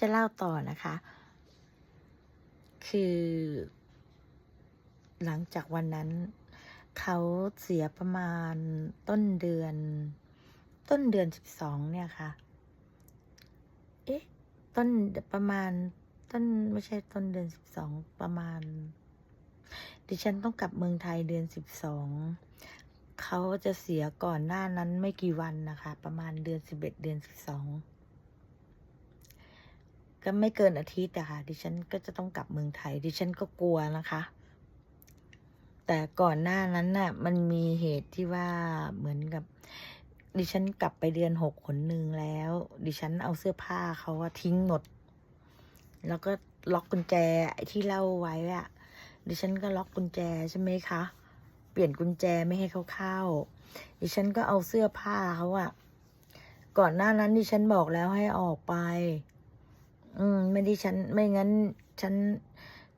จะเล่าต่อนะคะ คือ หลังจากวันนั้น เขาเสียประมาณต้นเดือน ต้นเดือนสิบสองเนี่ยค่ะ เอ๊ะ ต้นประมาณต้นไม่ใช่ต้นเดือนสิบสองประมาณ ดิฉันต้องกลับเมืองไทยเดือนสิบสองเขาจะเสียก่อนหน้านั้นไม่กี่วันนะคะ ประมาณเดือนสิบเอ็ดเดือนสิบสอง ก็ไม่เกินอาทิตย์อะค่ะ ดิฉันก็จะต้องกลับเมืองไทย ดิฉันก็กลัวนะคะ แต่ก่อนหน้านั้นน่ะ มันมีเหตุที่ว่าเหมือนกับ ดิฉันกลับไปเดือนหกขนหนึ่งแล้ว ดิฉันเอาเสื้อผ้าเขาว่าทิ้งหมด แล้วก็ล็อกกุญแจที่เล่าไว้อะดิฉันก็ล็อกกุญแจใช่ไหมคะ เปลี่ยนกุญแจไม่ให้เขาเข้า ดิฉันก็เอาเสื้อผ้าเขาอะก่อนหน้านั้นดิฉันบอกแล้วให้ออกไป อืมไม่ไดิฉันไม่งั้น ฉัน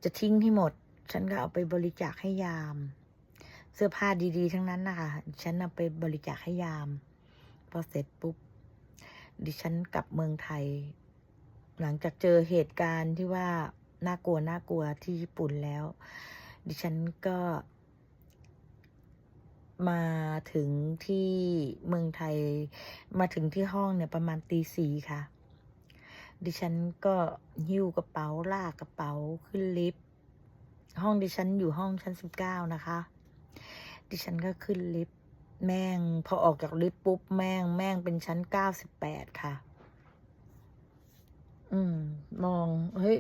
จะทิ้งให้หมด ฉันก็เอาไปบริจาคให้ยาม เสื้อผ้าดีๆ ทั้งนั้นนะคะฉันเอาไปบริจาคให้ยาม พอเสร็จปุ๊บ ดิฉันกลับเมืองไทย หลังจากเจอเหตุการณ์ที่ว่าน่ากลัวน่ากลัวที่ญี่ปุ่นแล้ว ดิฉันก็มาถึงที่เมืองไทยมาถึงที่ห้องเนี่ยประมาณตีสี่ค่ะ ดิฉันก็หิ้วกระเป๋าลากกระเป๋าขึ้นลิฟต์ห้องดิฉันอยู่ห้องชั้นสิบเก้านะคะ ดิฉันก็ขึ้นลิฟต์แม่งพอออกจากลิฟต์ปุ๊บแม่งแม่งเป็นชั้นเก้าสิบแปดค่ะ อืม มอง เฮ้ย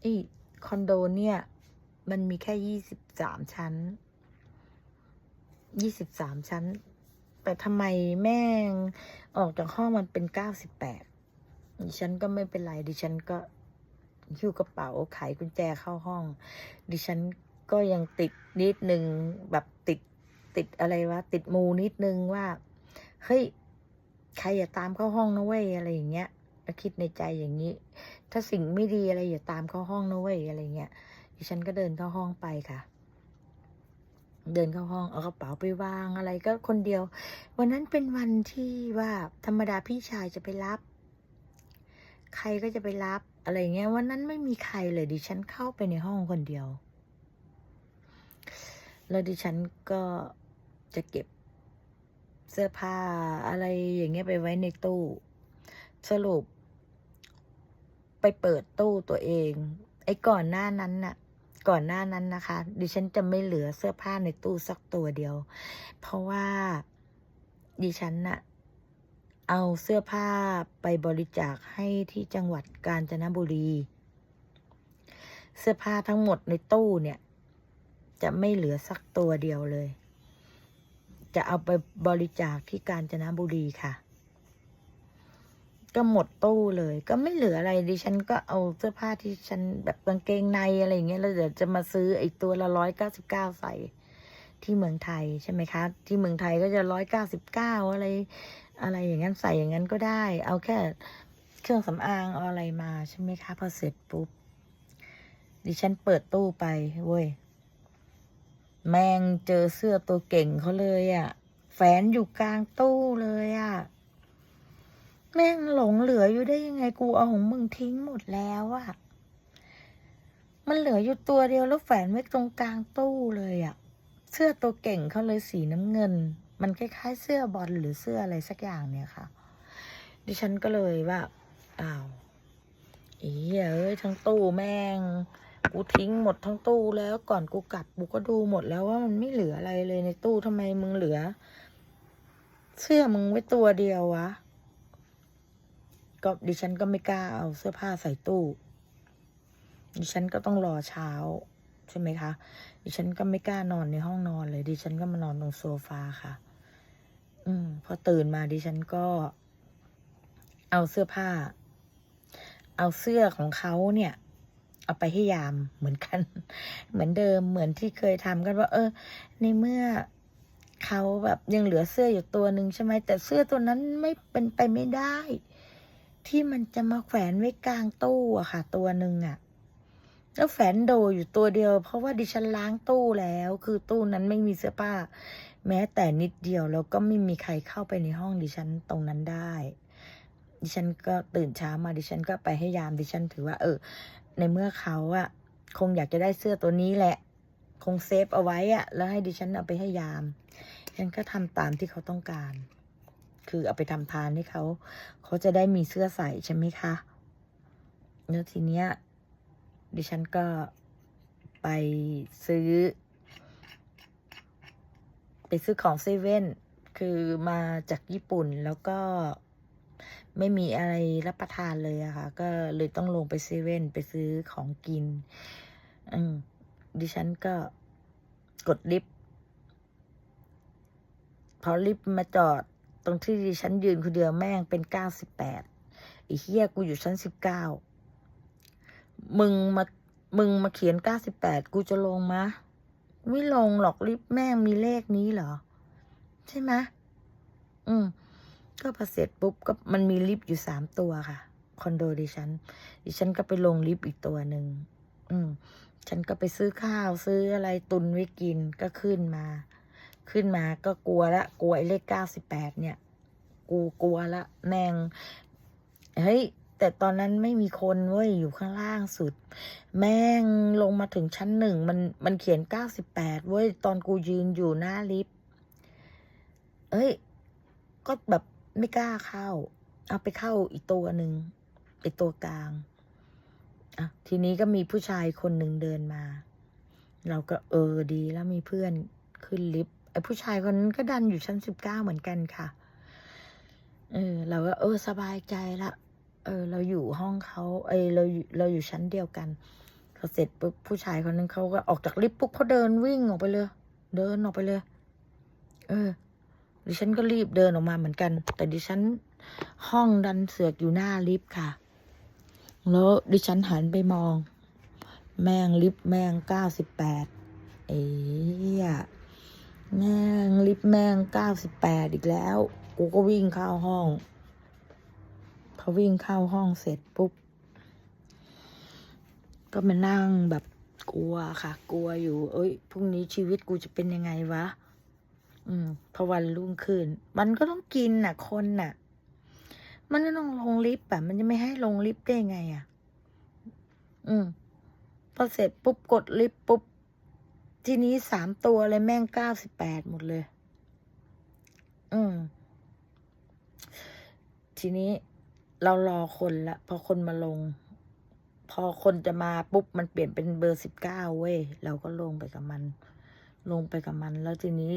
ไอคอนโดเนี่ย มันมีแค่ยี่สิบสามชั้นยี่สิบสามชั้น แต่ทำไมแม่งออกจากห้องมันเป็นเก้าสิบแปด ดิฉันก็ไม่เป็นไร ดิฉันก็หิ้วกระเป๋าไขกุญแจเข้าห้อง ดิฉันก็ยังติดนิดนึงแบบติดติดอะไรวะติดมูนิดนึงว่าเฮ้ยใครอย่าตามเข้าห้องนะเว้ยอะไรอย่างเงี้ยคิดในใจอย่างนี้ ถ้าสิ่งไม่ดีอะไรอย่าตามเข้าห้องนะเว้ยอะไรเงี้ยดิฉันก็เดินเข้าห้องไปค่ะ เดินเข้าห้องเอากระเป๋าไปวางอะไรก็คนเดียว วันนั้นเป็นวันที่ว่าธรรมดาพี่ชายจะไปรับ ใครก็จะไปรับ อะไรเงี้ยวันนั้นไม่มีใครเลยดิฉันเข้าไปในห้องคนเดียว แล้วดิฉันก็จะเก็บเสื้อผ้าอะไรอย่างเงี้ยไปไว้ในตู้ สรุป ไปเปิดตู้ตัวเอง ไอ้ก่อนหน้านั้นน่ะ ก่อนหน้านั้นนะคะ ดิฉันจะไม่เหลือเสื้อผ้าในตู้สักตัวเดียว เพราะว่าดิฉันน่ะ เอาเสื้อผ้าไปบริจาคให้ที่จังหวัดกาญจนบุรี เสื้อผ้าทั้งหมดในตู้เนี่ย จะไม่เหลือสักตัวเดียวเลย จะเอาไปบริจาคที่กาญจนบุรีค่ะ ก็หมดตู้เลย ก็ไม่เหลืออะไรดิฉันก็เอาเสื้อผ้าที่ฉันแบบกางเกงในอะไรอย่างเงี้ยแล้วเดี๋ยวจะมาซื้อไอ้ตัวละร้อยเก้าสิบเก้าใส่ที่เมืองไทยใช่ไหมคะ ที่เมืองไทยก็จะร้อยเก้าสิบเก้าอะไร อะไรอย่างนั้นใส่อย่างนั้นก็ได้ เอาแค่เครื่องสำอางเอาอะไรมาใช่ไหมคะพอเสร็จปุ๊บ ดิฉันเปิดตู้ไปเว้ย แม่งเจอเสื้อตัวเก่งเขาเลยอะ่ะ แฝนอยู่กลางตู้เลยอะ่ะ แม่งหลงเหลืออยู่ได้ยังไงกูเอาของมึงทิ้งหมดแล้วอะ่ะ มันเหลืออยู่ตัวเดียวแล้วแฝนไว้ตรงกลางตู้เลยอะ่ะ เสื้อตัวเก่งเขาเลยสีน้ำเงิน มันคล้ายๆเสื้อบอลหรือเสื้ออะไรสักอย่างเนี่ยค่ะ ดิฉันก็เลยว่าอ้าวอีเอ้ยทั้งตู้แม่ง กูทิ้งหมดทั้งตู้แล้วก่อนกูกลับกูก็ดูหมดแล้วว่ามันไม่เหลืออะไรเลยในตู้ทำไมมึงเหลือ เสื้อมึงไว้ตัวเดียววะก็ดิฉันก็ไม่กล้าเอาเสื้อผ้าใส่ตู้ ดิฉันก็ต้องรอเช้าใช่ไหมคะ ดิฉันก็ไม่กล้านอนในห้องนอนเลย ดิฉันก็มานอนตรงโซฟาค่ะ อืม พอตื่นมาดิฉันก็ เอาเสื้อผ้า เอาเสื้อของเขาเนี่ย เอาไปให้ยามเหมือนกัน เหมือนเดิมเหมือนที่เคยทำกันว่า เออ ในเมื่อเขาแบบยังเหลือเสื้ออยู่ตัวหนึ่งใช่ไหมแต่เสื้อตัวนั้นไม่เป็นไปไม่ได้ ที่มันจะมาแขวนไว้กลางตู้อะค่ะ ตัวหนึ่งอะแล้วแฝนโดอยู่ตัวเดียว เพราะว่าดิฉันล้างตู้แล้ว คือตู้นั้นไม่มีเสื้อผ้า แม้แต่นิดเดียวแล้วก็ไม่มีใครเข้าไปในห้องดิฉันตรงนั้นได้ ดิฉันก็ตื่นเช้ามาดิฉันก็ไปให้ยามดิฉันถือว่า เออ ในเมื่อเขาอะคงอยากจะได้เสื้อตัวนี้แหละ คงเซฟเอาไว้อะแล้วให้ดิฉันเอาไปให้ยามฉันก็ทำตามที่เขาต้องการ คือเอาไปทำทานให้เขา เขาจะได้มีเสื้อใส่ใช่ไหมคะแล้วทีเนี้ยดิฉันก็ไปซื้อ ไปซื้อของเซเว่นคือมาจากญี่ปุ่นแล้วก็ไม่มีอะไรรับประทานเลยอะค่ะ ก็เลยต้องลงไปเซเว่นไปซื้อของกิน อืมดิฉันก็กดลิฟต์พอลิฟต์มาจอดตรงที่ดิฉันยืนคนเดียวแม่งเป็นเก้าสิบแปดไอ้เฮียกูอยู่ชั้นสิบเก้ามึงมา มึงมาเขียนเก้าสิบแปดกูจะลงมะ ไม่ลงหรอกลิฟต์แม่งมีเลขนี้เหรอ ใช่ไหมอืม ก็พอเสร็จปุ๊บก็มันมีลิฟต์อยู่สามตัวค่ะคอนโดดิฉัน ดิฉันก็ไปลงลิฟต์อีกตัวหนึ่งอืม ฉันก็ไปซื้อข้าวซื้ออะไรตุนไว้กินก็ขึ้นมา ขึ้นมาก็กลัวละกลัวไอ้เลขเก้าสิบแปดเนี่ย กูกลัวละแม่งเฮ้ย แต่ตอนนั้นไม่มีคนเว้ยอยู่ข้างล่างสุด แม่งลงมาถึงชั้นหนึ่งมันมันเขียนเก้าสิบแปดเว้ยตอนกูยืนอยู่หน้าลิฟต์เอ้ย ก็แบบไม่กล้าเข้า เอาไปเข้าอีกตัวหนึ่งไอตัวกลางอะทีนี้ก็มีผู้ชายคนหนึ่งเดินมา เราก็เออดีแล้วมีเพื่อนขึ้นลิฟต์ไอผู้ชายคนนั้นก็ดันอยู่ชั้นสิบเก้าเหมือนกันค่ะเออเราก็เออสบายใจละ เออ เราอยู่ห้องเขาเออเราอยู่เราอยู่ชั้นเดียวกันพอเสร็จปุ๊บผู้ชายคนนั้นเขาก็ออกจากลิฟต์ปุ๊บเขาเดินวิ่งออกไปเลย เดินออกไปเลย เออ ดิฉันก็รีบเดินออกมาเหมือนกัน แต่ดิฉันห้องดันเสือกอยู่หน้าลิฟต์ค่ะ แล้วดิฉันหันไปมอง แมงลิฟต์แมงเก้าสิบแปดเอ้ยแมงลิฟต์แมงเก้าสิบแปดอีกแล้ว กูก็วิ่งเข้าห้อง พอวิ่งเข้าห้องเสร็จปุ๊บ ก็มานั่งแบบกลัวค่ะ กลัวอยู่ เอ้ยพรุ่งนี้ชีวิตกูจะเป็นยังไงวะ อืมพอวันรุ่งขึ้น มันก็ต้องกินน่ะ คนน่ะ มันก็ต้องลงลิฟต์อะ มันจะไม่ให้ลงลิฟต์ได้ไงอะ อืมพอเสร็จปุ๊บกดลิฟต์ปุ๊บ ทีนี้สามตัวเลยแม่งเก้าสิบแปดหมดเลย อืมทีนี้ เรารอคนละ พอคนมาลง พอคนจะมาปุ๊บมันเปลี่ยนเป็นเบอร์สิบเก้าเว้ย เราก็ลงไปกับมัน ลงไปกับมัน แล้วทีนี้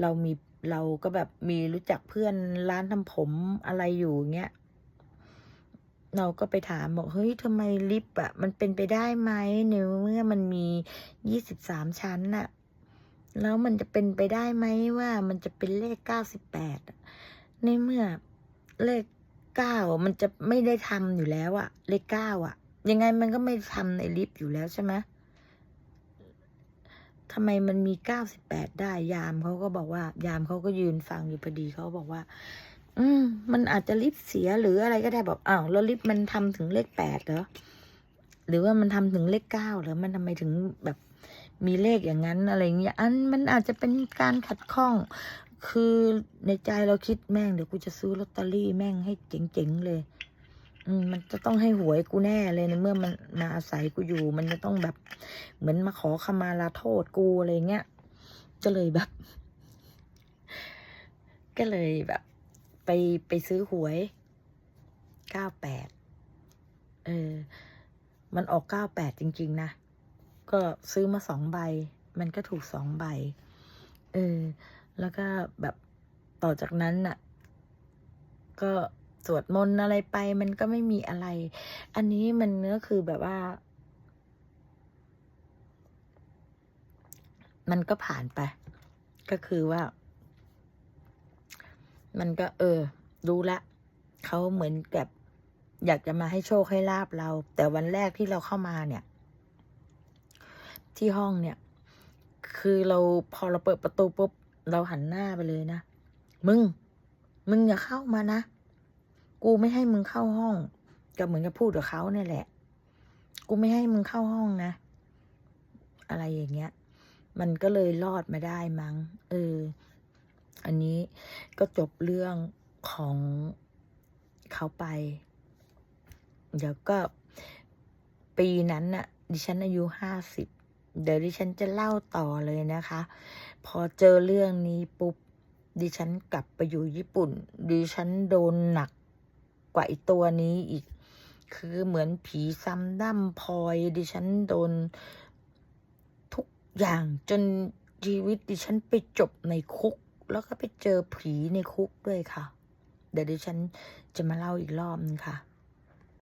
เรามีเราก็แบบมีรู้จักเพื่อนร้านทำผมอะไรอยู่เงี้ยเราก็ไปถามบอกเฮ้ยทำไมลิฟต์อะ มันเป็นไปได้ไหมในเมื่อมันมียี่สิบสามชั้นน่ะ แล้วมันจะเป็นไปได้ไหมว่ามันจะเป็นเลขเก้าสิบแปดในเมื่อเลข เก้ามันจะไม่ได้ทำอยู่แล้วอะเลขเก้าอะยังไงมันก็ไม่ทำในลิฟต์อยู่แล้วใช่ไหมทำไมมันมีเก้าสิบแปดได้ ยามเขาก็บอกว่า ยามเขาก็ยืนฟังอยู่พอดีเขาบอกว่า อืม มันอาจจะลิฟต์เสียหรืออะไรก็ได้บอกอ้าวแล้วลิฟต์มันทำถึงเลขแปดเหรอหรือว่ามันทำถึงเลขเก้าเหรอมันทำไมถึงแบบมีเลขอย่างนั้นอะไรเงี้ย อันมันอาจจะเป็นการขัดข้อง คือในใจเราคิดแม่งเดี๋ยวกูจะซื้อลอตเตอรี่แม่งให้เจ๋งๆเลย อืมมันจะต้องให้หวยกูแน่เลยในเมื่อมันมาอาศัยกูอยู่ มันจะต้องแบบ เหมือนมาขอขมาลาโทษกูอะไรเงี้ยก็เลยแบบ ก็เลยแบบ ไปไปซื้อหวยเก้าแปดเออ มันออกเก้าแปดจริง ๆ นะ ก็ซื้อมาสองใบ มันก็ถูกสองใบ เออ แล้วก็แบบต่อจากนั้นน่ะ ก็สวดมนต์อะไรไปมันก็ไม่มีอะไร อันนี้มันก็คือแบบว่า มันก็ผ่านไป ก็คือว่า มันก็เออ รู้ละเขาเหมือนกับอยากจะมาให้โชคให้ลาบเรา แต่วันแรกที่เราเข้ามาเนี่ย ที่ห้องเนี่ย คือเราพอเราเปิดประตูปุ๊บ เราหันหน้าไปเลยนะ มึง มึงอย่าเข้ามานะ กูไม่ให้มึงเข้าห้อง ก็เหมือนกับพูดกับเขาเนี่ยแหละ กูไม่ให้มึงเข้าห้องนะ อะไรอย่างเงี้ย มันก็เลยรอดมาได้มั้ง เออ อันนี้ก็จบเรื่องของเขาไป เดี๋ยวก็ปีนั้นน่ะ ดิฉันอายุห้าสิบเดี๋ยวดิฉันจะเล่าต่อเลยนะคะ พอเจอเรื่องนี้ปุ๊บ ดิฉันกลับไปอยู่ญี่ปุ่น ดิฉันโดนหนักกว่าไอตัวนี้อีก คือเหมือนผีซ้ำด้ำพลอย ดิฉันโดนทุกอย่างจนชีวิตดิฉันไปจบในคุก แล้วก็ไปเจอผีในคุกด้วยค่ะ เดี๋ยวดิฉันจะมาเล่าอีกรอบนึงค่ะ